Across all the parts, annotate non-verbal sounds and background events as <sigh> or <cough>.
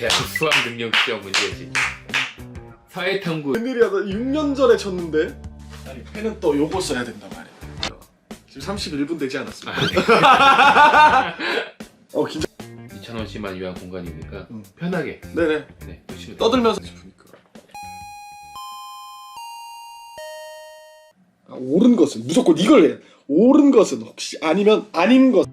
대학 수학 능력 시험 문제지. 사회탐구. 웬일이야 나 6년 전에 쳤는데? 아니 펜은 또 요거 써야 된단 말이야. 지금 31분 되지 않았습니까? <laughs> 어 긴장 2,000원씩만 위한 공간이니까? 음. 편하게. 네네. 네, 보시면. 떠들면서 싶으니까 아, 옳은 것은 무조건 이걸 해. 옳은 것은 혹시 아니면 아닌 것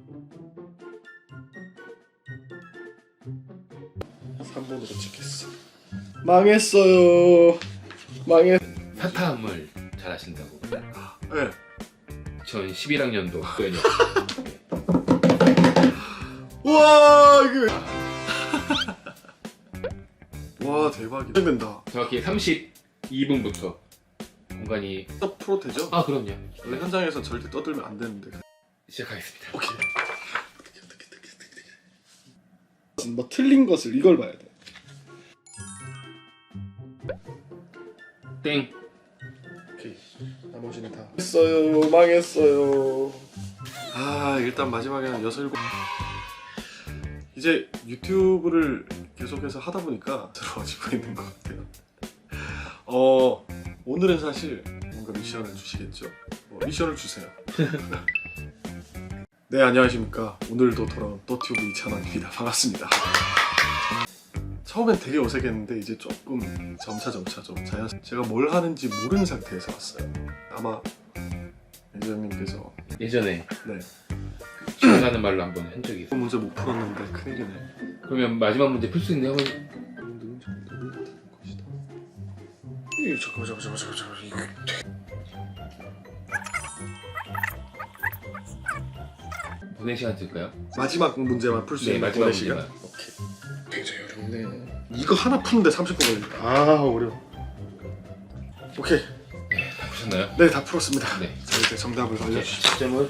3번으로 찍겠어 망했어요 망했 사탐을 잘 하신다고. 네. 전 11학년도 <laughs> 학교냐. 와 이거 와 대박이다 된다 정확히 32분부터 공간이 프로 되죠? 아 그럼요. 원래 현장에서 절대 떠들면 안 되는데 시작하겠습니다. 오케이 뭐 틀린 것을 이걸 봐야 돼 땡. 오케이. 나머지는 다. 했어요 망했어요. 아 일단 마지막에는 여섯 일곱. 이제 유튜브를 계속해서 하다 보니까 들어와지고 있는 것 같아요. 어 오늘은 사실 뭔가 미션을 주시겠죠? 뭐 미션을 주세요. <laughs> 네 안녕하십니까. 오늘도 돌아온 또튜브 이찬원입니다. 반갑습니다 처음엔 되게 어색했는데 이제 조금 점차 점차 좀 자연 제가 뭘 하는지 모르는 상태에서 왔어요 아마 매니저님께서 예전에 네 지나가는 말로 한 번 한 적이 있어. 그 문제 못 풀었는데 큰일이네 그러면 마지막 문제 풀 수 있는 형은 이 잠깐만 잠깐만 잠깐만 잠깐만 이거 보내 시간 쓸까요? 마지막 문제만 풀 수 네, 있는 마지막 거래 시간? 문제만. 오케이 굉장히 어렵네. 이거 하나 푸는데 30분 걸린다 아 어려워. 오케이. 네, 다 푸셨나요? 네 다 풀었습니다. 네. 자 이제 정답을 알려주시죠. 시점은